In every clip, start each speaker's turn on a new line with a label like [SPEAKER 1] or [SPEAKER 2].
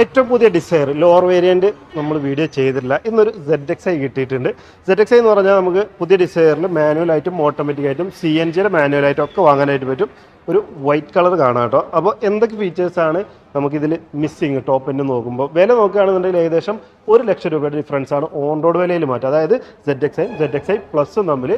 [SPEAKER 1] ഏറ്റവും പുതിയ Dzire lower variant നമ്മൾ വീഡിയോ ചെയ്തിട്ടില്ല. ഇന്നൊരു സെഡ് എക്സ് ഐ കിട്ടിയിട്ടുണ്ട്. സെഡ് എക്സ് ഐ എന്ന് പറഞ്ഞാൽ നമുക്ക് പുതിയ ഡിസൈറിൽ മാനുവലായിട്ടും ഓട്ടോമാറ്റിക് ആയിട്ടും സി എൻ ജിയുടെ മാനുവലായിട്ടും ഒക്കെ വാങ്ങാനായിട്ട് പറ്റും. ഒരു വൈറ്റ് കളർ കാണാം കേട്ടോ. അപ്പോൾ എന്തൊക്കെ ഫീച്ചേഴ്സാണ് നമുക്കിതിൽ മിസ്സിങ് ടോപ്പ് എൻഡ് നോക്കുമ്പോൾ? വില നോക്കുകയാണെന്നുണ്ടെങ്കിൽ ഏകദേശം ഒരു ലക്ഷം രൂപയുടെ ഡിഫറൻസ് ആണ് ഓൺ റോഡ് വിലയിൽ മാറ്റം. അതായത് Z X I Z X I പ്ലസും തമ്മിൽ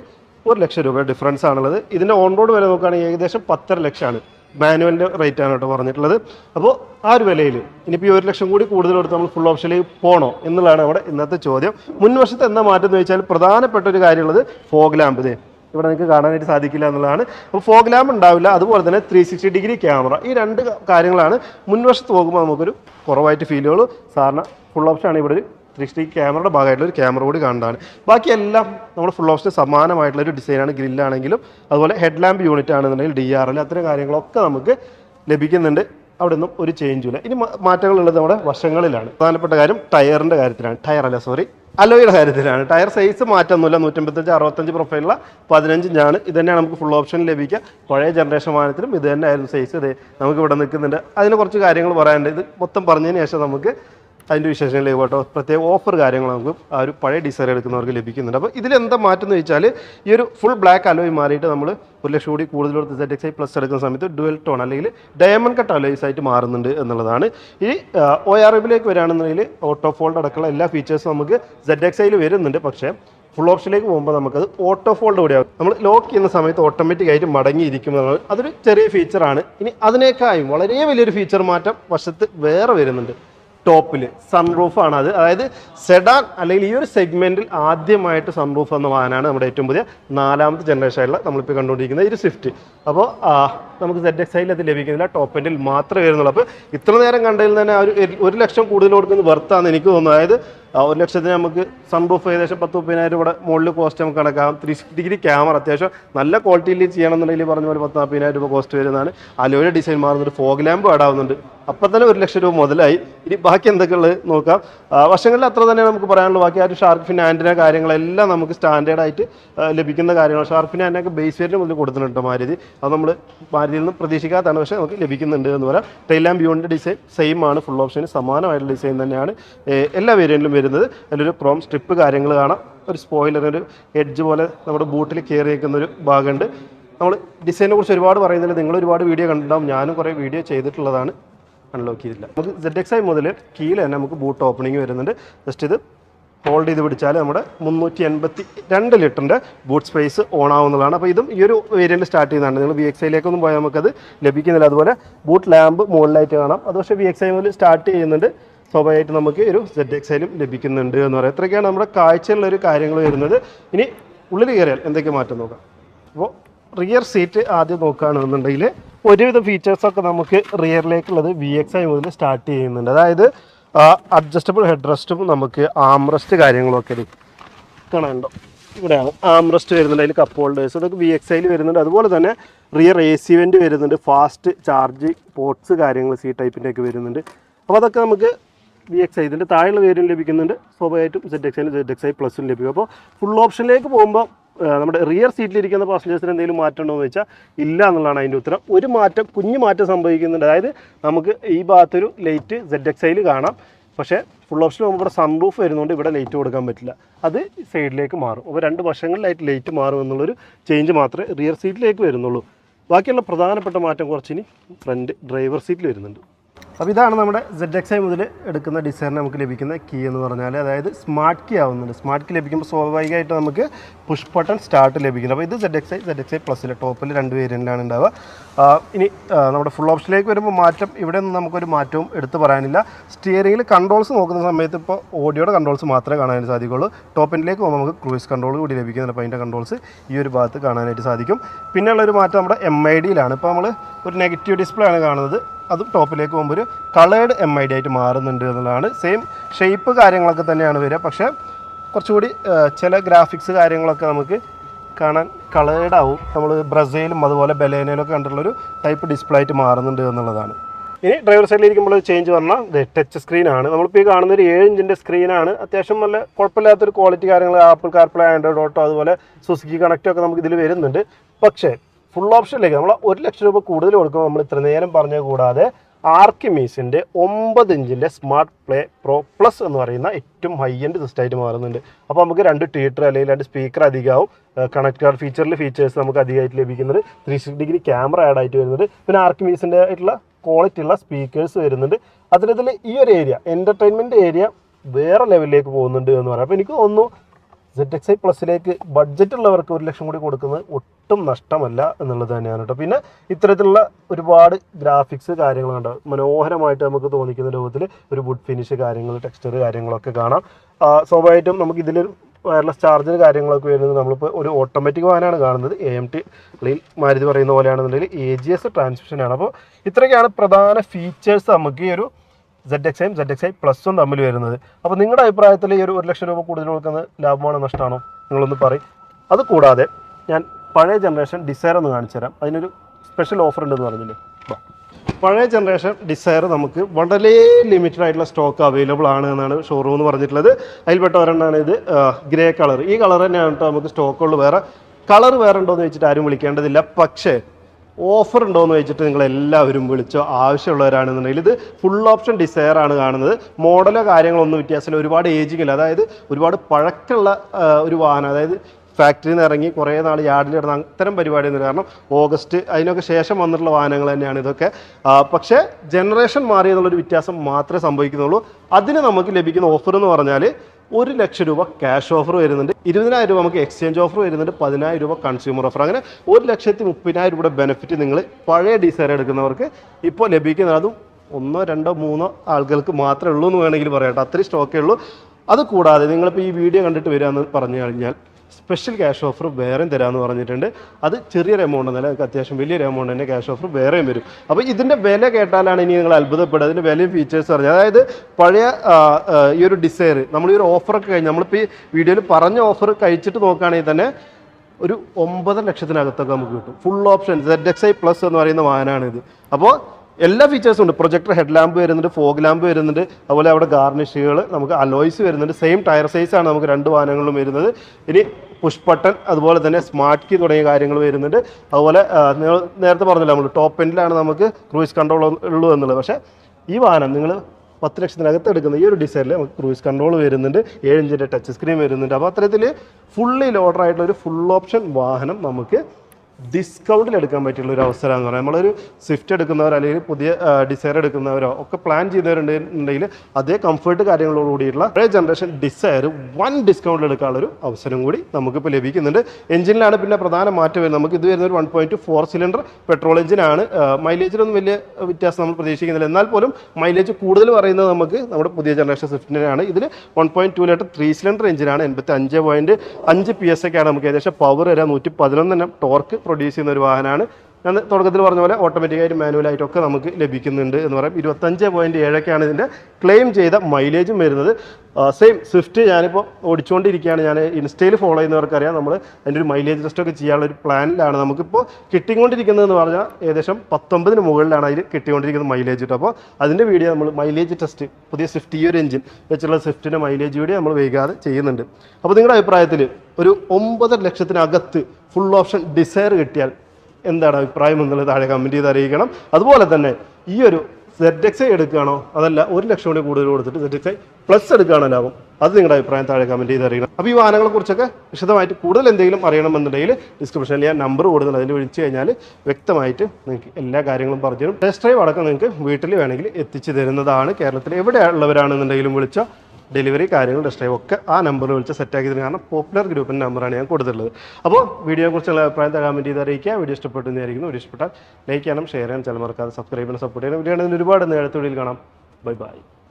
[SPEAKER 1] ഒരു ലക്ഷം രൂപയുടെ ഡിഫറൻസ് ആണുള്ളത്. ഇതിന്റെ ഓൺ റോഡ് വില നോക്കുകയാണെങ്കിൽ ഏകദേശം പത്തര ലക്ഷമാണ്. മാനുവലിന്റെ റേറ്റ് ആണ് കേട്ടോ പറഞ്ഞിട്ടുള്ളത്. അപ്പോൾ ആ ഒരു വിലയിൽ ഇനിയിപ്പോൾ ഈ ഒരു ലക്ഷം കൂടി കൂടുതൽ കൊടുത്ത് നമ്മൾ ഫുൾ ഓപ്ഷനിലേക്ക് പോകണോ എന്നുള്ളതാണ് നമ്മുടെ ഇന്നത്തെ ചോദ്യം. മുൻവശത്ത് എന്താ മാറ്റം എന്ന് വെച്ചാൽ പ്രധാനപ്പെട്ട ഒരു കാര്യമുള്ളത് ഫോഗ് ലാമ്പ് ഇതേ. ഇവിടെ നിങ്ങൾക്ക് കാണാനായിട്ട് സാധിക്കില്ല എന്നുള്ളതാണ്. അപ്പോൾ ഫോഗ് ലാമ്പ് ഉണ്ടാവില്ല അതുപോലെ തന്നെ ത്രീ സിക്സ്റ്റി ഡിഗ്രി ക്യാമറ ഈ രണ്ട് കാര്യങ്ങളാണ് മുൻവശത്ത് പോകുമ്പോൾ നമുക്കൊരു കുറവായിട്ട് ഫീൽ ചെയ്യുള്ളൂ. സാറിന് ഫുൾ ഓപ്ഷനാണ് ഇവിടെ ഒരു ത്രീ സിക്സ്റ്റി ക്യാമറയുടെ ഭാഗമായിട്ടുള്ള ഒരു ക്യാമറ കൂടി കാണുന്നതാണ് ബാക്കിയെല്ലാം നമ്മൾ ഫുൾ ഓപ്ഷന് സമാനമായിട്ടുള്ള ഒരു ഡിസൈനാണ് ഗ്രില്ലാണെങ്കിലും അതുപോലെ ഹെഡ് ലാമ്പ് യൂണിറ്റ് ആണെന്നുണ്ടെങ്കിൽ ഡി ആർ എൽ അത്തരം കാര്യങ്ങളൊക്കെ നമുക്ക് ലഭിക്കുന്നുണ്ട്. അവിടെ ഒന്നും ഒരു ചേഞ്ചും ഇല്ല. ഇനി മാറ്റങ്ങളുള്ളത് നമ്മുടെ വശങ്ങളിലാണ്. പ്രധാനപ്പെട്ട കാര്യം ടയറിന്റെ കാര്യത്തിലാണ്. ടയർ അല്ല സോറി അലോയുടെ കാര്യത്തിലാണ്. ടയർ സൈസ് മാറ്റമൊന്നുമില്ല. നൂറ്റമ്പത്തഞ്ച് അറുപത്തഞ്ച് പ്രൊഫൈലുള്ള പതിനഞ്ചിഞ്ചാണ് ഇത് തന്നെയാണ് നമുക്ക് ഫുൾ ഓപ്ഷൻ ലഭിക്കുക. പഴയ ജനറേഷൻ വാഹനത്തിലും ഇത് തന്നെയായിരുന്നു സൈസ് ഇത് നമുക്ക് ഇവിടെ നിൽക്കുന്നുണ്ട്. അതിന് കുറച്ച് കാര്യങ്ങൾ പറയാനുണ്ട്. ഇത് മൊത്തം പറഞ്ഞതിന് ശേഷം നമുക്ക് അതിന്റെ വിശേഷങ്ങളിലേക്ക് പോട്ടോ പ്രത്യേക ഓഫർ കാര്യങ്ങൾ നമുക്ക് ആ ഒരു പഴയ ഡിസൈൻ എടുക്കുന്നവർക്ക് ലഭിക്കുന്നുണ്ട്. അപ്പോൾ ഇതിലെന്താ മാറ്റം എന്ന് വെച്ചാൽ ഈ ഒരു ഫുൾ ബ്ലാക്ക് അലോയ് മാറിയിട്ട് നമ്മൾ ഒരു ലക്ഷം കൂടി കൂടുതൽ കൊടുത്ത് സെറ്റ് എക്സ് ഐ പ്ലസ് എടുക്കുന്ന സമയത്ത് ഡുവൽ ടോൺ അല്ലെങ്കിൽ ഡയമണ്ട് കട്ട് അലോയ്സ് ആയിട്ട് മാറുന്നുണ്ട് എന്നുള്ളതാണ്. ഈ ഒ ആർ എമ്മിലേക്ക് വരികയാണെന്നുണ്ടെങ്കിൽ ഓട്ടോ ഫോൾഡ് അടക്കമുള്ള എല്ലാ ഫീച്ചേഴ്സും നമുക്ക് സെറ്റ് എക്സ് വരുന്നുണ്ട്. പക്ഷേ ഫുൾ ഓപ്ഷനിലേക്ക് പോകുമ്പോൾ നമുക്കത് ഓട്ടോ ഫോൾഡ് കൂടിയാകും നമ്മൾ ലോക്ക് ചെയ്യുന്ന സമയത്ത് ഓട്ടോമാറ്റിക് ആയിട്ട് മടങ്ങിയിരിക്കുന്നതാണ് അതൊരു ചെറിയ ഫീച്ചറാണ് ഇനി അതിനേക്കായും വളരെ വലിയൊരു ഫീച്ചർ മാറ്റം വശത്ത് വേറെ വരുന്നുണ്ട്. ടോപ്പിൽ സൺറൂഫ് ആണ് അത്. അതായത് സെഡാൻ അല്ലെങ്കിൽ ഈ ഒരു സെഗ്മെന്റിൽ ആദ്യമായിട്ട് സൺറൂഫ് എന്ന വാഹനമാണ് നമ്മുടെ ഏറ്റവും പുതിയ നാലാമത്തെ ജനറേഷനിലുള്ള നമ്മളിപ്പോൾ കണ്ടുകൊണ്ടിരിക്കുന്ന ഒരു സ്വിഫ്റ്റ് അപ്പോൾ നമുക്ക് സെഡ് എക്സ് ഐയിൽ അത് ലഭിക്കുന്നില്ല. ടോപ്പ് എൻഡിൽ മാത്രമേ വരുന്നുള്ളൂ. അപ്പോൾ ഇത്ര നേരം കണ്ടതിൽ തന്നെ ഒരു ഒരു ലക്ഷം കൂടുതൽ കൊടുക്കുന്നത് വെർത്താന്ന് എനിക്ക് തോന്നുന്നു. അതായത് ഒരു ലക്ഷത്തിന് നമുക്ക് സൺറൂഫ് ഏകദേശം പത്ത് മുപ്പതിനായിരം ഇവിടെ മുകളിൽ കോസ്റ്റ് നമുക്ക് കണക്കാം ത്രീ സിക്സ്റ്റി ഡിഗ്രി ക്യാമറ അത്യാവശ്യം നല്ല ക്വാളിറ്റിയിൽ ചെയ്യണമെന്നുണ്ടെങ്കിൽ പറഞ്ഞ പോലെ പത്ത് നാൽപ്പതിനായിരം രൂപ കോസ്റ്റ് വരുന്നതാണ്. അലോയുടെ ഡിസൈൻ മാറുന്നുണ്ട് ഫോഗ് ലാമ്പ് ആടാവുന്നുണ്ട്. അപ്പം തന്നെ ഒരു ലക്ഷം രൂപ മുതലായി. ഇനി ബാക്കി എന്തൊക്കെയുള്ളത് നോക്കാം. വർഷങ്ങളിൽ അത്ര തന്നെ നമുക്ക് പറയാനുള്ളൂ ബാക്കി ആ ഒരു ഷാർക്ക് ആന്റിന കാര്യങ്ങളെല്ലാം നമുക്ക് സ്റ്റാൻഡേർഡായിട്ട് ലഭിക്കുന്ന കാര്യങ്ങൾ ഷാർക്ക് ഫിൻ ആന്റിനൊക്കെ ബേസ് വേരിന് മുതൽ കൊടുത്തിട്ടുണ്ട് മാരുതി. അത് നമ്മൾ മാരുതിയിൽ നിന്ന് പ്രതീക്ഷിക്കാത്തതാണ്. പക്ഷേ നമുക്ക് ലഭിക്കുന്നുണ്ട് എന്ന് പറയാം. Tail and beyond design same ആണ്. ഫുൾ ഓപ്ഷന് സമാനമായിട്ടുള്ള ഡിസൈൻ തന്നെയാണ്. എല്ലാ വേരിയന്റിലും വരുന്നത്. അതിലൊരു പ്രോം സ്ട്രിപ്പ് കാര്യങ്ങൾ കാണാം. ഒരു സ്പോയിലർ ഒരു എഡ്ജ് പോലെ നമ്മുടെ ബൂട്ടിൽ കയറി നിൽക്കുന്ന ഒരു ഭാഗമുണ്ട്. നമ്മൾ ഡിസൈനെ കുറിച്ച് ഒരുപാട് പറയുന്നില്ല നിങ്ങൾ ഒരുപാട് വീഡിയോ കണ്ടിട്ടുണ്ടാവും. ഞാനും കുറേ വീഡിയോ ചെയ്തിട്ടുള്ളതാണ്. അൺലോക്ക് ചെയ്തില്ല. നമുക്ക് സെഡ് എക്സ് ഐ മുതൽ കീഴിൽ തന്നെ നമുക്ക് ബൂട്ട് ഓപ്പണിംഗ് വരുന്നുണ്ട്. ജസ്റ്റ് ഇത് ഹോൾഡ് ചെയ്ത് പിടിച്ചാൽ നമ്മുടെ മുന്നൂറ്റി എൺപത്തി രണ്ട് ലിറ്ററിന്റെ ബൂട്ട് സ്പേസ് ഓൺ ആവുന്നതാണ്. അപ്പോൾ ഇതും ഈ ഒരു വേരിയന്റ് സ്റ്റാർട്ട് ചെയ്യുന്നതാണ്. നിങ്ങൾ വി എക്സ് ഐയിലേക്കൊന്നും പോയാൽ നമുക്കത് ലഭിക്കുന്നില്ല. അതുപോലെ ബൂട്ട് ലാമ്പ് മുകളിലായിട്ട് കാണാം. അത് പക്ഷേ വി എക്സ് ഐ മുതൽ സ്റ്റാർട്ട് ചെയ്യുന്നുണ്ട്. സ്വാഭാവികമായിട്ട് നമുക്ക് ഒരു സെഡ് എക്സ് ഐയിലും ലഭിക്കുന്നുണ്ട് എന്ന് പറയാം. ഇത്രയൊക്കെയാണ് നമ്മുടെ കാഴ്ചയുള്ള ഒരു കാര്യങ്ങൾ വരുന്നത്. ഇനി ഉള്ളിൽ കയറിയാൽ എന്തൊക്കെ മാറ്റം നോക്കാം? അപ്പോൾ റിയർ സീറ്റ് ആദ്യം നോക്കുകയാണെന്നുണ്ടെങ്കിൽ ഒരുവിധ ഫീച്ചേഴ്സൊക്കെ നമുക്ക് റിയറിലേക്കുള്ളത് വി എക്സ് ഐ മുതൽ സ്റ്റാർട്ട് ചെയ്യുന്നുണ്ട്. അതായത് അഡ്ജസ്റ്റബിൾ ഹെഡ് റെസ്റ്റും നമുക്ക് ആം റെസ്റ്റ് കാര്യങ്ങളൊക്കെ കാണാനുണ്ടോ? ഇവിടെയാണ് ആം റെസ്റ്റ് വരുന്നുണ്ട്. അതിൽ കപ്പ് ഹോൾഡേഴ്സ് ഇതൊക്കെ വി എക്സ് ഐയിൽ വരുന്നുണ്ട്. അതുപോലെ തന്നെ റിയർ എ സി വെന്റ് വരുന്നുണ്ട്. ഫാസ്റ്റ് ചാർജ് പോർട്സ് കാര്യങ്ങൾ സി ടൈപ്പിന്റെ ഒക്കെ വരുന്നുണ്ട്. അപ്പോൾ അതൊക്കെ നമുക്ക് വി എക്സ് ഐ ഇതിന്റെ താഴെയുള്ള വേരിയന്റ് ലഭിക്കുന്നുണ്ട്. സ്വാഭാവികമായിട്ടും Z X I Z X I പ്ലസും ലഭിക്കും. അപ്പോൾ ഫുൾ ഓപ്ഷനിലേക്ക് പോകുമ്പോൾ നമ്മുടെ റിയർ സീറ്റിലിരിക്കുന്ന പാസഞ്ചേഴ്സിന് എന്തെങ്കിലും മാറ്റം ഉണ്ടോ എന്ന് വെച്ചാൽ ഇല്ല എന്നുള്ളതാണ് അതിന്റെ ഉത്തരം. ഒരു മാറ്റം കുഞ്ഞു മാറ്റം സംഭവിക്കുന്നുണ്ട്. അതായത് നമുക്ക് ഈ ഭാഗത്തൊരു ലൈറ്റ് സെഡ് എക്സ് കാണാം. പക്ഷേ ഫുൾ ഓപ്ഷൻ നമുക്ക് ഇവിടെ സൺറൂഫ് വരുന്നതുകൊണ്ട് ഇവിടെ ലൈറ്റ് കൊടുക്കാൻ പറ്റില്ല. അത് സൈഡിലേക്ക് മാറും. അപ്പോൾ രണ്ട് വശങ്ങളിലായിട്ട് ലൈറ്റ് മാറും എന്നുള്ളൊരു ചേഞ്ച് മാത്രമേ റിയർ സീറ്റിലേക്ക് വരുന്നുള്ളൂ. ബാക്കിയുള്ള പ്രധാനപ്പെട്ട മാറ്റം കുറച്ചിനി ഫ്രണ്ട് ഡ്രൈവർ സീറ്റിൽ വരുന്നുണ്ട്. അപ്പോൾ ഇതാണ് നമ്മുടെ സെഡ് എക്സ് ഐ മുതൽ എടുക്കുന്ന ഡിസൈൻ നമുക്ക് ലഭിക്കുന്ന കീ എന്ന് പറഞ്ഞാൽ അതായത് സ്മാർട്ട് കീ ആവുന്നുണ്ട്. സ്മാർട്ട് കീ ലഭിക്കുമ്പോൾ സ്വാഭാവികമായിട്ട് നമുക്ക് പുഷ് ബട്ടൺ സ്റ്റാർട്ട് ലഭിക്കുന്നത് അപ്പോൾ ഇത് Z X I Z X I പ്ലസ്സിൽ ടോപ്പിൽ രണ്ട് വേരിയന്റിലാണ് ഉണ്ടാവുക ഇനി നമ്മുടെ ഫുൾ ഓപ്ഷനിലേക്ക് വരുമ്പോൾ മാറ്റം ഇവിടെ നിന്ന് നമുക്കൊരു മാറ്റവും എടുത്തു പറയാനില്ല. സ്റ്റിയറിംഗിൽ കൺട്രോൾസ് നോക്കുന്ന സമയത്ത് ഇപ്പോൾ ഓഡിയോയുടെ കൺട്രോൾസ് മാത്രമേ കാണാനായിട്ട് സാധിക്കുള്ളൂ ടോപ്പിലേക്ക് പോകുമ്പോൾ നമുക്ക് ക്രൂയിസ് കൺട്രോൾ കൂടി ലഭിക്കുന്നുണ്ട്. അപ്പോൾ അതിന്റെ കൺട്രോൾസ് ഈ ഒരു ഭാഗത്ത് കാണാനായിട്ട് സാധിക്കും. പിന്നെയുള്ളൊരു മാറ്റം നമ്മുടെ എം ഐ ഡിയിലാണ് ഇപ്പോൾ നമ്മൾ ഒരു നെഗറ്റീവ് ഡിസ്പ്ലേ ആണ് കാണുന്നത്. അതും ടോപ്പിലേക്ക് പോകുമ്പോൾ ഒരു കളേർഡ് എം ഐ ഡി ആയിട്ട് മാറുന്നുണ്ട് എന്നുള്ളതാണ്. സെയിം ഷേപ്പ് കാര്യങ്ങളൊക്കെ തന്നെയാണ് വരിക. പക്ഷേ കുറച്ചുകൂടി ചില ഗ്രാഫിക്സ് കാര്യങ്ങളൊക്കെ നമുക്ക് കാണാൻ കളേർഡ് ആവും. നമ്മൾ ബ്രസീലും അതുപോലെ ബലേനയിലും ഒക്കെ കണ്ടിട്ടുള്ളൊരു ടൈപ്പ് ഡിസ്പ്ലേ ആയിട്ട് മാറുന്നുണ്ട് എന്നുള്ളതാണ്. ഇനി ഡ്രൈവർ സൈഡിൽ ഇരിക്കുമ്പോൾ ചേഞ്ച് പറഞ്ഞാൽ ടച്ച് സ്ക്രീനാണ് നമ്മളിപ്പോൾ ഈ കാണുന്ന ഒരു ഏഴ് ഇഞ്ചിന്റെ സ്ക്രീനാണ് അത്യാവശ്യം നല്ല കുഴപ്പമില്ലാത്തൊരു ക്വാളിറ്റി കാര്യങ്ങൾ ആപ്പിൾ കാർപ്ലേ ആൻഡ്രോയിഡ് ഓട്ടോ അതുപോലെ സുസുക്കി കണക്റ്റൊക്കെ നമുക്ക് ഇതിൽ വരുന്നുണ്ട്. പക്ഷേ ഫുൾ ഓപ്ഷനിലേക്ക് നമ്മൾ ഒരു ലക്ഷം രൂപ കൂടുതൽ കൊടുക്കുമ്പോൾ നമ്മൾ ഇത്ര നേരം പറഞ്ഞ കൂടാതെ ആർക്കിമീസിന്റെ ഒമ്പത് ഇഞ്ചിന്റെ സ്മാർട്ട് പ്ലേ പ്രോ പ്ലസ് എന്ന് പറയുന്ന ഏറ്റവും ഹൈ എൻഡ് സിസ്റ്റമായിട്ട് മാറുന്നുണ്ട്. അപ്പോൾ നമുക്ക് രണ്ട് ട്വീറ്റർ അല്ലെങ്കിൽ രണ്ട് സ്പീക്കർ അധികമാവും കണക്ട് കാർഡ് ഫീച്ചറിൽ ഫീച്ചേഴ്സ് നമുക്ക് അധികമായിട്ട് ലഭിക്കുന്നത്. Three sixty degree camera add ആയിട്ട് വരുന്നുണ്ട്. പിന്നെ ആർക്കിമീസിന്റെ ആയിട്ടുള്ള ക്വാളിറ്റി ഉള്ള സ്പീക്കേഴ്സ് വരുന്നുണ്ട്. അതിനകത്തിൽ ഈ ഒരു ഏരിയ എന്റർടൈൻമെന്റ് ഏരിയ വേറെ ലെവലിലേക്ക് പോകുന്നുണ്ട് എന്ന് പറയാം. അപ്പോൾ എനിക്ക് തോന്നുന്നു സെറ്റ് എക്സ് ഐ പ്ലസിലേക്ക് ബഡ്ജറ്റ് ഉള്ളവർക്ക് ഒരു ലക്ഷം കൂടി കൊടുക്കുന്നത് ഒട്ടും നഷ്ടമല്ല എന്നുള്ളത് തന്നെയാണ് കേട്ടോ. പിന്നെ ഇത്തരത്തിലുള്ള ഒരുപാട് ഗ്രാഫിക്സ് കാര്യങ്ങളുണ്ട്. മനോഹരമായിട്ട് നമുക്ക് തോന്നിക്കുന്ന രൂപത്തിൽ ഒരു വുഡ് ഫിനിഷ് കാര്യങ്ങൾ ടെക്സ്ചർ കാര്യങ്ങളൊക്കെ കാണാം. സ്വാഭാവികമായിട്ടും നമുക്ക് ഇതിൽ വയർലെസ് ചാർജർ കാര്യങ്ങളൊക്കെ വരുന്നത് നമ്മളിപ്പോൾ ഒരു ഓട്ടോമാറ്റിക് വാനാണ് കാണുന്നത്. എ എം ടി അല്ലെങ്കിൽ മാരുതി പറയുന്ന പോലെയാണെന്നുണ്ടെങ്കിൽ എ ജി എസ് ട്രാൻസ്മിഷനാണ് അപ്പോൾ ഇത്രയൊക്കെയാണ് പ്രധാന ഫീച്ചേഴ്സ് നമുക്ക് ഈ ഒരു സെഡ് എക്സ് ഐയും സെഡ് എക്സ് ഐ പ്ലസും തമ്മിൽ വരുന്നത്. അപ്പോൾ നിങ്ങളുടെ അഭിപ്രായത്തിൽ ഈ ഒരു ഒരു ലക്ഷം രൂപ കൂടുതൽ കൊടുക്കുന്നത് ലാഭമാണോ നഷ്ടമാണോ? നിങ്ങളൊന്ന് പറയും. അത് കൂടാതെ ഞാൻ പഴയ ജനറേഷൻ ഡിസയർ ഒന്ന് കാണിച്ചു തരാം അതിനൊരു സ്പെഷ്യൽ ഓഫർ ഉണ്ടെന്ന് പറഞ്ഞില്ലേ? പഴയ ജനറേഷൻ ഡിസയർ നമുക്ക് വളരെ ലിമിറ്റഡ് ആയിട്ടുള്ള സ്റ്റോക്ക് അവൈലബിൾ ആണ് എന്നാണ് ഷോറൂം എന്ന് പറഞ്ഞിട്ടുള്ളത്. അതിൽപ്പെട്ട ഒരെണ്ണമാണ് ഇത് ഗ്രേ കളർ ഈ കളർ തന്നെയാണ് കേട്ടോ നമുക്ക് സ്റ്റോക്കുകൾ വേറെ കളർ വേറെ ഉണ്ടോ എന്ന് വെച്ചിട്ട് ആരും വിളിക്കേണ്ടതില്ല. പക്ഷേ ഓഫർ ഉണ്ടോ എന്ന് വെച്ചിട്ട് നിങ്ങൾ എല്ലാവരും വിളിച്ചോ. ആവശ്യമുള്ളവരാണെന്നുണ്ടെങ്കിൽ ഇത് ഫുൾ ഓപ്ഷൻ ഡിസയർ ആണ് കാണുന്നത്. മോഡലോ കാര്യങ്ങളോ ഒന്നും വ്യത്യാസമില്ല. ഒരുപാട് ഏജിങ്ങില്ല അതായത് ഒരുപാട് പഴക്കമുള്ള ഒരു വാഹനം അതായത് ഫാക്ടറിയിൽ നിന്ന് ഇറങ്ങി കുറേ നാൾ യാർഡിൽ കിടന്ന അത്തരം പരിപാടിയൊന്നുമില്ല കാരണം ഓഗസ്റ്റ് അതിനൊക്കെ ശേഷം വന്നിട്ടുള്ള വാഹനങ്ങൾ തന്നെയാണ് ഇതൊക്കെ. പക്ഷേ ജനറേഷൻ മാറി എന്നുള്ളൊരു വ്യത്യാസം മാത്രമേ സംഭവിക്കുന്നുള്ളൂ. അതിന് നമുക്ക് ലഭിക്കുന്ന ഓഫർ എന്ന് പറഞ്ഞാൽ ഒരു ലക്ഷം രൂപ ക്യാഷ് ഓഫർ വരുന്നുണ്ട്. ഇരുപതിനായിരം രൂപ നമുക്ക് എക്സ്ചേഞ്ച് ഓഫർ വരുന്നുണ്ട്. പതിനായിരം രൂപ കൺസ്യൂമർ ഓഫർ അങ്ങനെ ഒരു ലക്ഷത്തി മുപ്പതിനായിരം രൂപയുടെ ബെനിഫിറ്റ് നിങ്ങൾ പഴയ ഡിസൈർ എടുക്കുന്നവർക്ക് ഇപ്പോൾ ലഭിക്കുന്ന അതും ഒന്നോ രണ്ടോ മൂന്നോ ആളുകൾക്ക് മാത്രമേ ഉള്ളൂ എന്ന് വേണമെങ്കിൽ പറയാം കേട്ടോ. അത്രയും സ്റ്റോക്കേ ഉള്ളൂ. അത് കൂടാതെ നിങ്ങളിപ്പോൾ ഈ വീഡിയോ കണ്ടിട്ട് വരികയെന്ന് പറഞ്ഞു കഴിഞ്ഞാൽ സ്പെഷ്യൽ ക്യാഷ് ഓഫർ വേറെയും തരാമെന്ന് പറഞ്ഞിട്ടുണ്ട്. അത് ചെറിയൊരു എമൗണ്ട് എന്നല്ല അത് അത്യാവശ്യം വലിയൊരു എമൗണ്ട് തന്നെ ക്യാഷ് ഓഫർ വേറെയും വരും. അപ്പോൾ ഇതിന്റെ വില കേട്ടാലാണ് ഇനി നിങ്ങൾ അത്ഭുതപ്പെടുക. അതിന്റെ വിലയും ഫീച്ചേഴ്സ് പറഞ്ഞത് അതായത് പഴയ ഈ ഒരു ഡിസൈർ നമ്മൾ ഈ ഒരു ഓഫറൊക്കെ കഴിഞ്ഞ് നമ്മളിപ്പോൾ ഈ വീഡിയോയിൽ പറഞ്ഞ ഓഫർ കഴിച്ചിട്ട് നോക്കുകയാണെങ്കിൽ തന്നെ ഒരു ഒമ്പത് ലക്ഷത്തിനകത്തൊക്കെ നമുക്ക് കിട്ടും. Full option Z X I plus എന്ന് പറയുന്ന വാഹനമാണ് ഇത് അപ്പോൾ എല്ലാ ഫീച്ചേഴ്സും ഉണ്ട്. പ്രൊജക്ടർ ഹെഡ് ലാമ്പ് വരുന്നുണ്ട് ഫോഗ് ലാമ്പ് വരുന്നുണ്ട്. അതുപോലെ അവിടെ ഗാർണിഷുകൾ നമുക്ക് അലോയ്സ് വരുന്നുണ്ട്. സെയിം ടയർ സൈസാണ് നമുക്ക് രണ്ട് വാഹനങ്ങളിലും വരുന്നത്. ഇനി പുഷ് ബട്ടൺ അതുപോലെ തന്നെ സ്മാർട്ട് കീ തുടങ്ങിയ കാര്യങ്ങൾ വരുന്നുണ്ട്. അതുപോലെ നിങ്ങൾ നേരത്തെ പറഞ്ഞല്ലോ നമ്മൾ ടോപ്പ് എൻഡിലാണ് നമുക്ക് ക്രൂയിസ് കൺട്രോൾ ഉള്ളൂ എന്നുള്ളത്. പക്ഷേ ഈ വാഹനം നിങ്ങൾ പത്ത് ലക്ഷത്തിനകത്ത് എടുക്കുന്ന ഈ ഒരു ഡിസൈനിൽ നമുക്ക് ക്രൂയിസ് കൺട്രോൾ വരുന്നുണ്ട്. ഏഴ് ഇഞ്ചിന്റെ ടച്ച് സ്ക്രീൻ വരുന്നുണ്ട്. അപ്പോൾ അത്തരത്തിൽ ഫുള്ളി ലോഡർ ആയിട്ടുള്ള ഒരു ഫുൾ ഓപ്ഷൻ വാഹനം നമുക്ക് ഡിസ്കൗണ്ടിൽ എടുക്കാൻ പറ്റുള്ള ഒരു അവസരമെന്ന് പറയുന്നത് നമ്മളൊരു സ്വിഫ്റ്റ് എടുക്കുന്നവരോ അല്ലെങ്കിൽ പുതിയ ഡിസയർ എടുക്കുന്നവരോ ഒക്കെ പ്ലാൻ ചെയ്തവരുണ്ടെന്നുണ്ടെങ്കിൽ അതേ കംഫർട്ട് കാര്യങ്ങളോട് കൂടിയിട്ടുള്ള പഴയ ജനറേഷൻ ഡിസയർ വൺ ഡിസ്കൗണ്ടിൽ എടുക്കാനുള്ള ഒരു അവസരം കൂടി നമുക്കിപ്പോൾ ലഭിക്കുന്നുണ്ട്. എഞ്ചിനിലാണ് പിന്നെ പ്രധാന മാറ്റം വരുന്നത്. നമുക്ക് ഇത് വരുന്ന ഒരു one point four cylinder petrol എഞ്ചിനാണ് മൈലേജിലൊന്നും വലിയ വ്യത്യാസം നമ്മൾ പ്രതീക്ഷിക്കുന്നില്ല. എന്നാൽ പോലും മൈലേജ് കൂടുതൽ പറയുന്നത് നമുക്ക് നമ്മുടെ പുതിയ ജനറേഷൻ സ്വിഫ്റ്റിനാണ് ഇതിൽ one point two litre three cylinder എഞ്ചിനാണ് എൺപത്തി അഞ്ച് പോയിന്റ് അഞ്ച് പി എസ് ഒക്കെയാണ് നമുക്ക് ഏകദേശം പവർ വരാൻ നൂറ്റി പതിനൊന്ന് തന്നെ ടോർക്ക് പ്രൊഡ്യൂസ് ചെയ്യുന്ന ഒരു വാഹനമാണ് ഞാൻ തുടക്കത്തിൽ പറഞ്ഞ പോലെ ഓട്ടോമാറ്റിക്കായിട്ട് മാനുവലായിട്ടൊക്കെ നമുക്ക് ലഭിക്കുന്നുണ്ട് എന്ന് പറയും. ഇരുപത്തഞ്ച് പോയിന്റ് ഏഴൊക്കെയാണ് ഇതിന്റെ ക്ലെയിം ചെയ്ത മൈലേജും വരുന്നത്. സെയിം സ്വിഫ്റ്റ് ഞാനിപ്പോൾ ഓടിച്ചുകൊണ്ടിരിക്കുകയാണ് ഞാൻ ഇൻസ്റ്റയിൽ ഫോളോ ചെയ്യുന്നവർക്കറിയാം. നമ്മൾ അതിന്റെ ഒരു മൈലേജ് ടെസ്റ്റൊക്കെ ചെയ്യാനുള്ള ഒരു പ്ലാനിലാണ് നമുക്കിപ്പോൾ കിട്ടിക്കൊണ്ടിരിക്കുന്നതെന്ന് പറഞ്ഞാൽ ഏകദേശം പത്തൊമ്പതിന് മുകളിലാണ് അതിൽ കിട്ടിക്കൊണ്ടിരിക്കുന്നത് മൈലേജ് കിട്ടും അപ്പോൾ അതിന്റെ വീഡിയോ നമ്മൾ മൈലേജ് ടെസ്റ്റ് പുതിയ സ്വിഫ്റ്റ് ഈ ഒരു എഞ്ചിൻ വെച്ചുള്ള സ്വിഫ്റ്റിന്റെ മൈലേജ് വീഡിയോ നമ്മൾ വൈകാതെ ചെയ്യുന്നുണ്ട്. അപ്പോൾ നിങ്ങളുടെ അഭിപ്രായത്തിൽ ഒരു ഒമ്പതര ലക്ഷത്തിനകത്ത് ഫുൾ ഓപ്ഷൻ ഡിസയർ കിട്ടിയാൽ എന്താണ് അഭിപ്രായം എന്നുള്ളത് താഴെ കമന്റ് ചെയ്ത് അറിയിക്കണം. അതുപോലെ തന്നെ ഈ ഒരു സെഡ് എക്സ് ഐ എടുക്കുകയാണോ? അതല്ല ഒരു ലക്ഷം കൂടി കൂടുതൽ കൊടുത്തിട്ട് സെഡ് എക്സ് ഐ പ്ലസ് എടുക്കുകയാണോ ലാഭം? അത് നിങ്ങളുടെ അഭിപ്രായം താഴെ കമന്റ് ചെയ്ത് അറിയണം അപ്പോൾ ഈ വാഹനങ്ങളെക്കുറിച്ചൊക്കെ വിശദമായിട്ട് കൂടുതൽ എന്തെങ്കിലും അറിയണമെന്നുണ്ടെങ്കിൽ ഡിസ്ക്രിപ്ഷനിൽ ഞാൻ നമ്പർ കൊടുക്കുന്നത് അതിൽ വിളിച്ചു കഴിഞ്ഞാൽ വ്യക്തമായിട്ട് നിങ്ങൾക്ക് എല്ലാ കാര്യങ്ങളും പറഞ്ഞു തരും. ടെസ്റ്റ് ഡ്രൈവ് അടക്കം നിങ്ങൾക്ക് വീട്ടിൽ വേണമെങ്കിൽ എത്തിച്ചു തരുന്നതാണ് കേരളത്തിൽ എവിടെയുള്ളവരാണെന്നുണ്ടെങ്കിലും വിളിച്ചോ ഡെലിവറി കാര്യങ്ങൾ ടെസ്റ്റ് ഡ്രൈവ് ഒക്കെ ആ നമ്പർ വിളിച്ച് സെറ്റാക്കിയതിന് കാരണം പോപ്പുലർ ഗ്രൂപ്പിന്റെ നമ്പറാണ് ഞാൻ കൊടുത്തിട്ടുള്ളത്. അപ്പോൾ വീഡിയോയെക്കുറിച്ചുള്ള അഭിപ്രായം കമന്റ് ചെയ്ത് അറിയിക്കുക. വീഡിയോ ഇഷ്ടപ്പെട്ടു എന്നായിരിക്കുന്നു വീഡിയോ ഇഷ്ടപ്പെട്ടാൽ ലൈക്ക് ചെയ്യണം ഷെയർ ചെയ്യാൻ ചില മറക്കാതെ സബ്സ്ക്രൈബ് ചെയ്യണം സപ്പോർട്ട് ചെയ്യണം വീഡിയോ ആണെങ്കിൽ ഒരുപാട് നേരത്തെ വീഡിയോയിൽ കാണാം. Bye bye